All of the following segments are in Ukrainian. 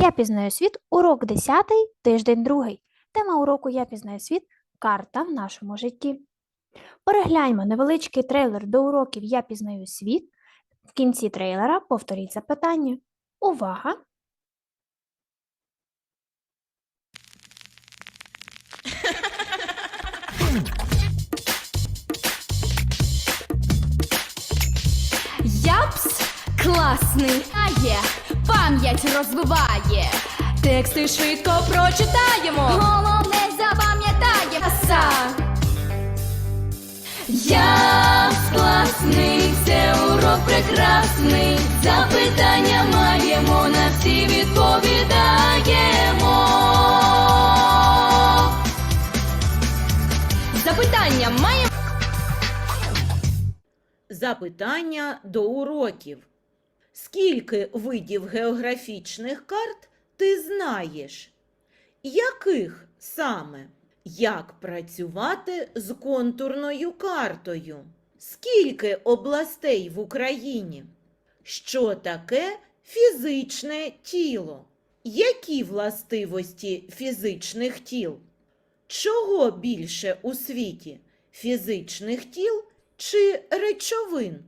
Я пізнаю світ, урок 10, тиждень 2. Тема уроку Я пізнаю світ карта в нашому житті. Перегляньмо невеличкий трейлер до уроків Я пізнаю світ. В кінці трейлера повторіть запитання. Увага! Япс класний, а є, пам'ять розвиває. Тексти швидко прочитаємо. Головне запам'ятаємо. Аса. Япс класний, це урок прекрасний. Запитання маємо, на всі відповідаємо. Запитання маємо. Запитання до уроків. Скільки видів географічних карт ти знаєш? Яких саме? Як працювати з контурною картою? Скільки областей в Україні? Що таке фізичне тіло? Які властивості фізичних тіл? Чого більше у світі? Фізичних тіл чи речовин?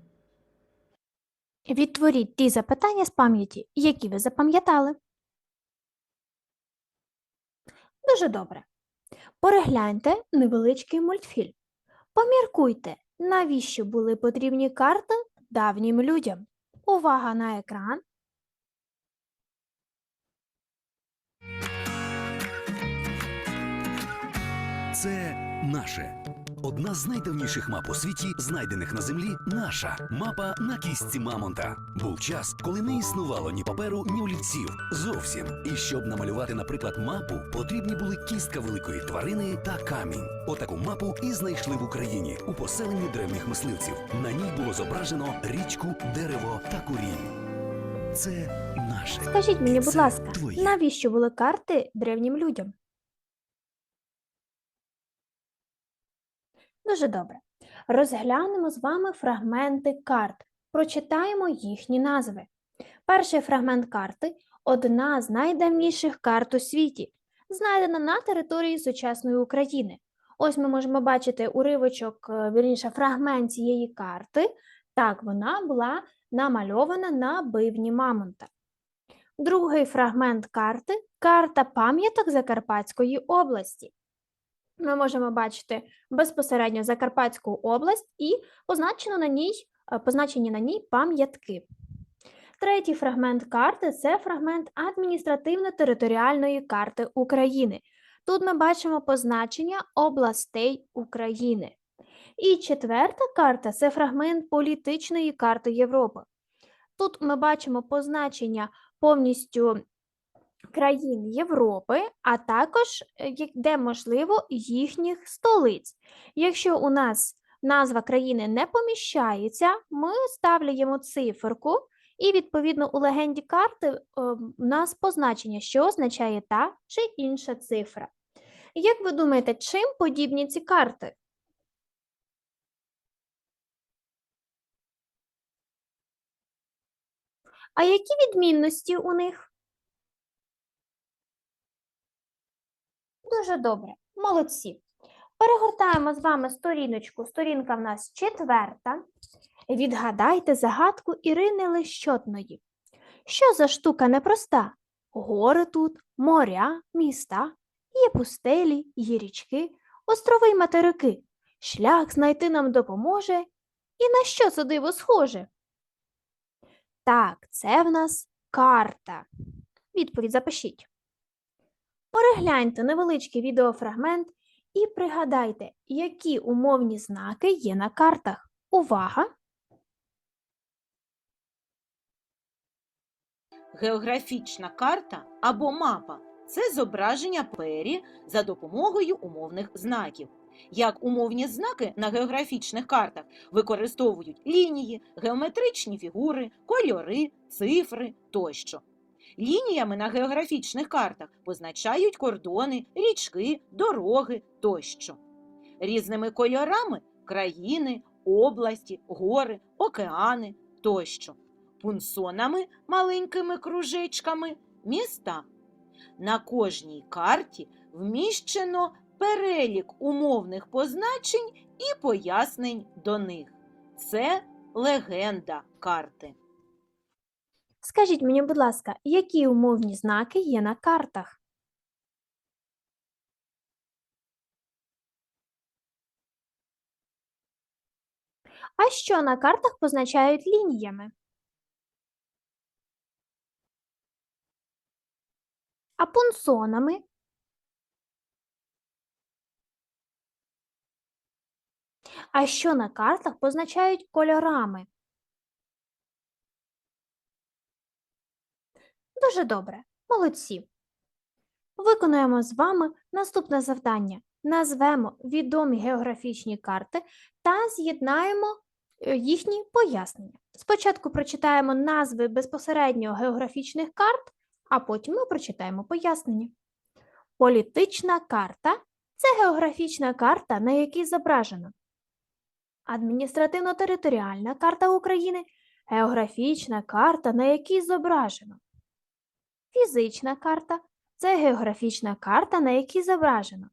Відтворіть ті запитання з пам'яті, які ви запам'ятали. Дуже добре. Перегляньте невеличкий мультфільм. Поміркуйте, навіщо були потрібні карти давнім людям. Увага на екран. Це наше. Одна з найдавніших мап у світі, знайдених на землі, наша мапа на кістці Мамонта. Був час, коли не існувало ні паперу, ні олівців. Зовсім. І щоб намалювати, наприклад, мапу, потрібні були кістка великої тварини та камінь. Отаку мапу і знайшли в Україні у поселенні древніх мисливців. На ній було зображено річку, дерево та курінь. Це наше. Скажіть мені, будь ласка, твоє. навіщо були карти древнім людям? Дуже добре. Розглянемо з вами фрагменти карт. Прочитаємо їхні назви. Перший фрагмент карти одна з найдавніших карт у світі, знайдена на території сучасної України. Ось ми можемо бачити уривочок, е, вірніше, фрагмент цієї карти. Так, вона була намальована на бивні мамонта. Другий фрагмент карти карта пам'яток Закарпатської області. Ми можемо бачити безпосередньо Закарпатську область і позначено на ній, е, позначені на ній пам'ятки. Третій фрагмент карти це фрагмент адміністративно-територіальної карти України. Тут ми бачимо позначення областей України. І четверта карта це фрагмент політичної карти Європи. Тут ми бачимо позначення повністю країн Європи, а також, е, де можливо, їхніх столиць. Якщо у нас назва країни не поміщається, ми ставляємо циферку, і відповідно у легенді карти е, у нас позначення, що означає та чи інша цифра. Як ви думаєте, чим подібні ці карти? А які відмінності у них? Дуже добре, молодці. Перегортаємо з вами сторіночку. Сторінка в нас четверта. Відгадайте загадку Ірини Лещотної. Що за штука непроста? Гори тут, моря, міста, є пустелі, є річки, острови й материки. Шлях знайти нам допоможе. І на що це диво схоже? Так, це в нас карта. Відповідь запишіть. Перегляньте невеличкий відеофрагмент і пригадайте, які умовні знаки є на картах. Увага! Географічна карта або мапа це зображення пері за допомогою умовних знаків. Як умовні знаки на географічних картах використовують лінії, геометричні фігури, кольори, цифри тощо. Лініями на географічних картах позначають кордони, річки, дороги тощо. Різними кольорами країни, області, гори, океани тощо. Пунсонами маленькими кружечками міста. На кожній карті вміщено перелік умовних позначень і пояснень до них. Це легенда карти. Скажіть мені, будь ласка, які умовні знаки є на картах? А що на картах позначають лініями? А пунсонами? А що на картах позначають кольорами? Дуже добре, молодці. Виконуємо з вами наступне завдання. Назвемо відомі географічні карти та з'єднаємо е, їхні пояснення. Спочатку прочитаємо назви безпосередньо географічних карт, а потім ми прочитаємо пояснення. Політична карта це географічна карта, на якій зображено адміністративно-територіальна карта України, географічна карта, на якій зображено Фізична карта це географічна карта, на якій зображено.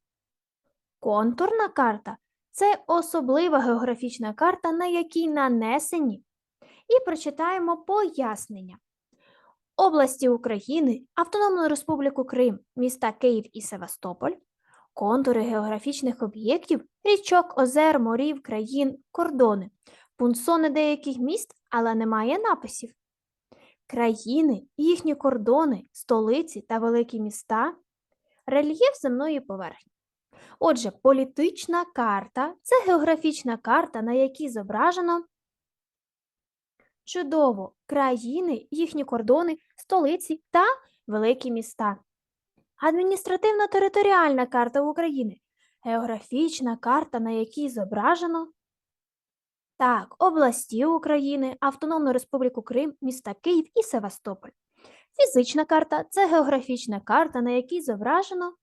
Контурна карта це особлива географічна карта, на якій нанесені. І прочитаємо пояснення. Області України, Автономну Республіку Крим, міста Київ і Севастополь, контури географічних об'єктів, річок, озер, морів, країн, кордони, пунсони деяких міст, але немає написів країни, їхні кордони, столиці та великі міста, рельєф земної поверхні. Отже, політична карта це географічна карта, на якій зображено чудово країни, їхні кордони, столиці та великі міста. Адміністративно-територіальна карта України географічна карта, на якій зображено так, області України, Автономну Республіку Крим, міста Київ і Севастополь. Фізична карта це географічна карта, на якій зображено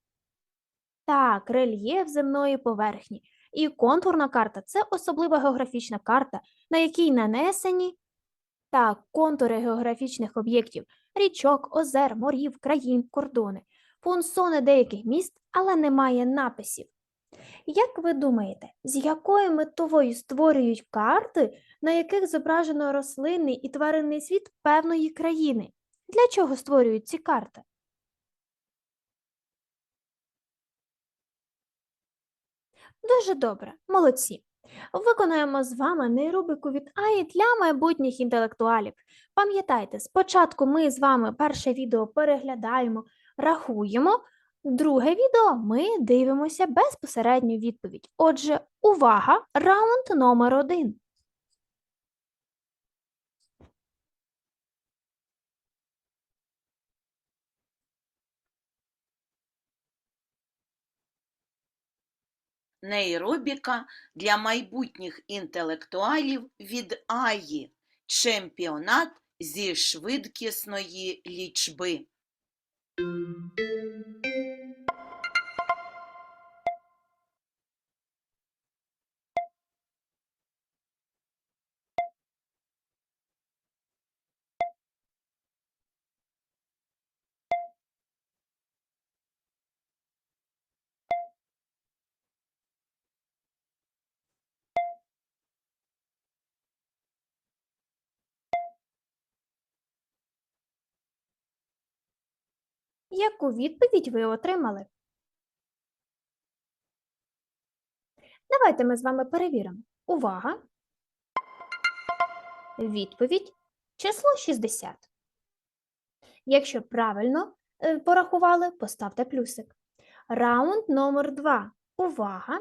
так, рельєф земної поверхні. І контурна карта це особлива географічна карта, на якій нанесені так, контури географічних об'єктів, річок, озер, морів, країн, кордони, пунсони деяких міст, але немає написів. Як ви думаєте, з якою метовою створюють карти, на яких зображено рослинний і тваринний світ певної країни? Для чого створюють ці карти? Дуже добре, молодці. Виконаємо з вами нейрубику від АІ для майбутніх інтелектуалів. Пам'ятайте, спочатку ми з вами перше відео переглядаємо, рахуємо, Друге відео ми дивимося безпосередню відповідь. Отже, увага! Раунд номер один. Нейробіка для майбутніх інтелектуалів від Аї. Чемпіонат зі швидкісної лічби. Яку відповідь ви отримали? Давайте ми з вами перевіримо. Увага! Відповідь число 60. Якщо правильно е, порахували, поставте плюсик. Раунд номер 2. Увага!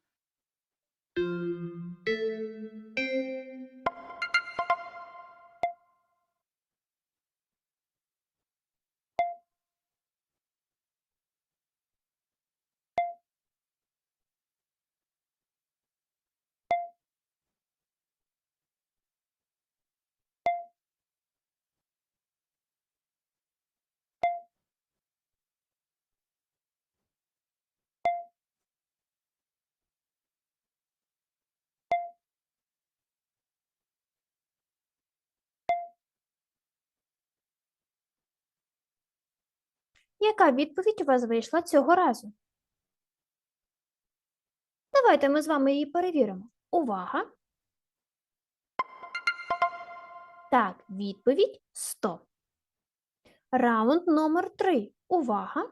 Яка відповідь у вас вийшла цього разу? Давайте ми з вами її перевіримо. Увага! Так, відповідь 100. Раунд номер 3. Увага!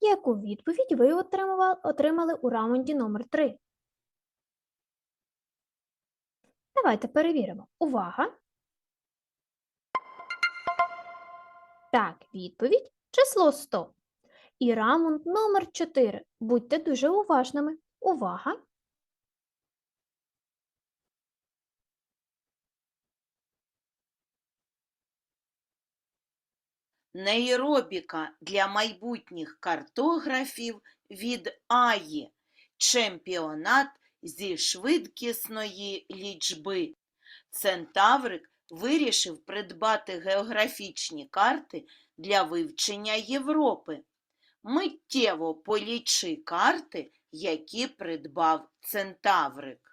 Яку відповідь ви отримали у раунді номер 3? Давайте перевіримо. Увага! Так, відповідь число 100. І раунд номер 4. Будьте дуже уважними. Увага! Нейробіка для майбутніх картографів від Аї. Чемпіонат зі швидкісної лічби. Центаврик вирішив придбати географічні карти для вивчення Європи. Миттєво полічи карти, які придбав центаврик.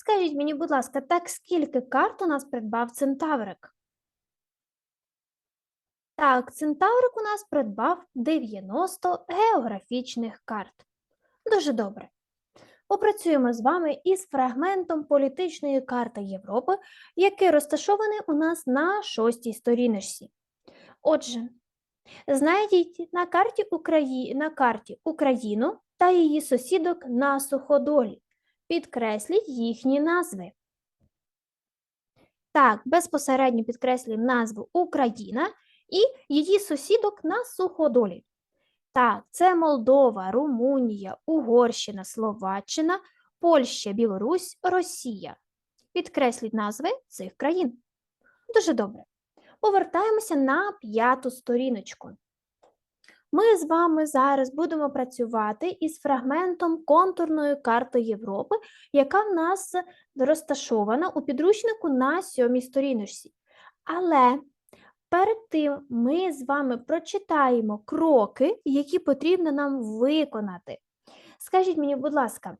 Скажіть мені, будь ласка, так скільки карт у нас придбав центаврик? Так, центаврик у нас придбав 90 географічних карт. Дуже добре. Попрацюємо з вами із фрагментом політичної карти Європи, який розташований у нас на шостій сторіночці. Отже, знайдіть на карті, Украї... на карті Україну та її сусідок на суходолі. Підкресліть їхні назви. Так, безпосередньо підкреслюємо назву Україна і її сусідок на суходолі. Так, це Молдова, Румунія, Угорщина, Словаччина, Польща, Білорусь, Росія. Підкресліть назви цих країн. Дуже добре. Повертаємося на п'яту сторіночку. Ми з вами зараз будемо працювати із фрагментом контурної карти Європи, яка в нас розташована у підручнику на сьомій сторіночці. Але перед тим ми з вами прочитаємо кроки, які потрібно нам виконати. Скажіть мені, будь ласка,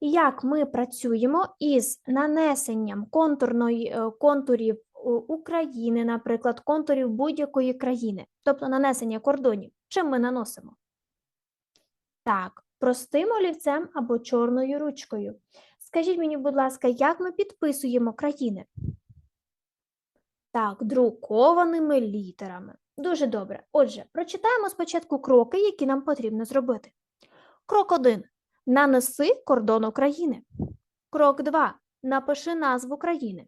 як ми працюємо із нанесенням контурної, е, контурів України, наприклад, контурів будь-якої країни, тобто нанесення кордонів. Чим ми наносимо? Так, простим олівцем або чорною ручкою. Скажіть мені, будь ласка, як ми підписуємо країни? Так, друкованими літерами. Дуже добре. Отже, прочитаємо спочатку кроки, які нам потрібно зробити. Крок 1. Нанеси кордон України. Крок 2. Напиши назву країни.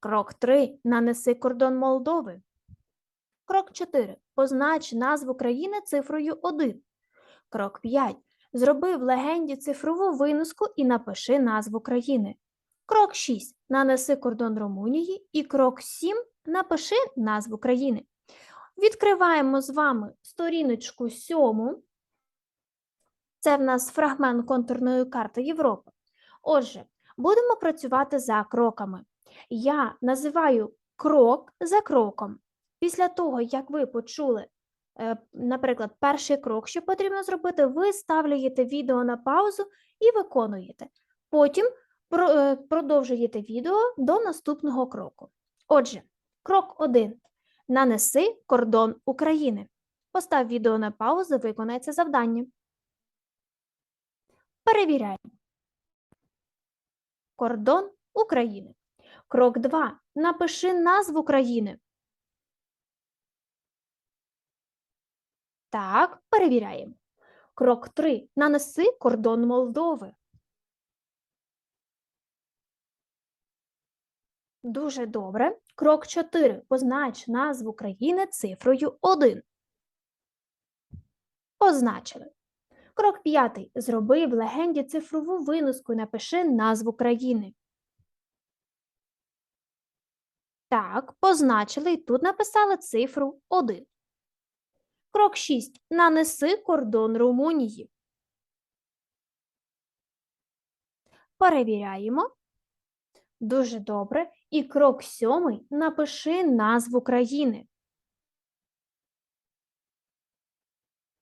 Крок 3. Нанеси кордон Молдови. Крок 4. Познач назву країни цифрою 1. Крок 5. Зроби в легенді цифрову виноску і напиши назву країни. Крок 6. Нанеси кордон Румунії. І крок 7. Напиши назву країни. Відкриваємо з вами сторіночку 7. Це в нас фрагмент контурної карти Європи. Отже, будемо працювати за кроками. Я називаю крок за кроком. Після того, як ви почули, е, наприклад, перший крок, що потрібно зробити, ви ставляєте відео на паузу і виконуєте. Потім е, продовжуєте відео до наступного кроку. Отже, крок 1. Нанеси кордон України. Постав відео на паузу, виконай це завдання. Перевіряємо. Кордон України. Крок 2. Напиши назву країни. Так, перевіряємо. Крок 3. Нанеси кордон Молдови. Дуже добре. Крок 4. Познач назву країни цифрою 1. Позначили. Крок 5. Зроби в легенді цифрову виноску і напиши назву країни. Так, позначили і тут написали цифру 1. Крок 6. Нанеси кордон Румунії. Перевіряємо. Дуже добре. І крок сьомий напиши назву країни.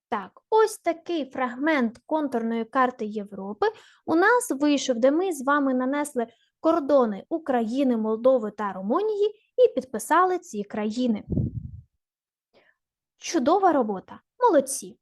Так, ось такий фрагмент контурної карти Європи у нас вийшов, де ми з вами нанесли кордони України, Молдови та Румунії і підписали ці країни. Чудова робота! Молодці!